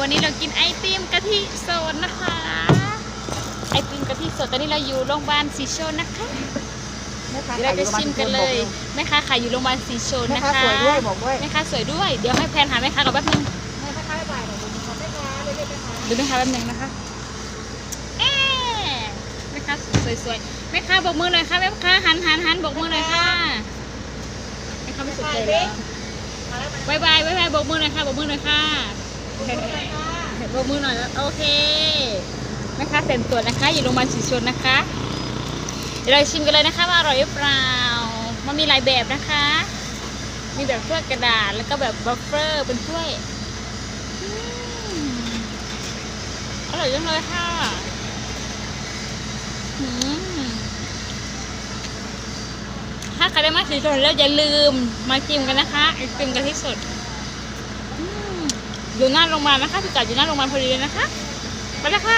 วันนี้เรากินไอติมกะทิสดนะคะ ไอติมกะทิสดตอนนี้เราอยู่โรงพยาบาลสีชนนะคะแม่ค้าเดี๋ยวเราจะชิมกันเลยขายแม่ค้าขายอยู่โรงพยาบาลสีชนแม่นะค้าคะสวยด้วยบอกด้วยแม่ค้าสวยด้วยเดี๋ยวให้แพนหาแม่ค้าก่อนแป๊บนึงแม่ค้าบ่ายหน่อยดูขอแม่ค้าเลยแม่ค้าดูแม่ค้าแป๊บนึงนะคะเอ๊ะแม่ค้าสวยๆแม่ค้าบอกมือหน่อยค่ะแม่ค้าหันหันหันบอกมือหน่อยค่ะแม่ค้าไม่สนใจเลยบายบายบายบายบอกมือหน่อยค่ะบอกมือหน่อยค่ะ บอกมือหน่อยแล้วโอเคแม่ค้าเต็มตัวนะคะ อยู่โรงพยาบาลศรีชนนะคะเดี๋ยวเราชิมกันเลยนะคะว่าอร่อยหรือเปล่า มันมีหลายแบบนะคะ มีแบบถ้วยกระดาษแล้วก็แบบบัฟเฟอร์เป็นถ้วยอร่อยจังเลยค่ะถ้าใครได้มาสีชนแล้วอย่าลืมมากินกันนะคะไอติมกะทิสด อยู่หน้าโรงพยาบาลนะคะพิกัดอยู่หน้าโรงพยาบาลพอดีเลยนะคะ ไปแล้วค่ะ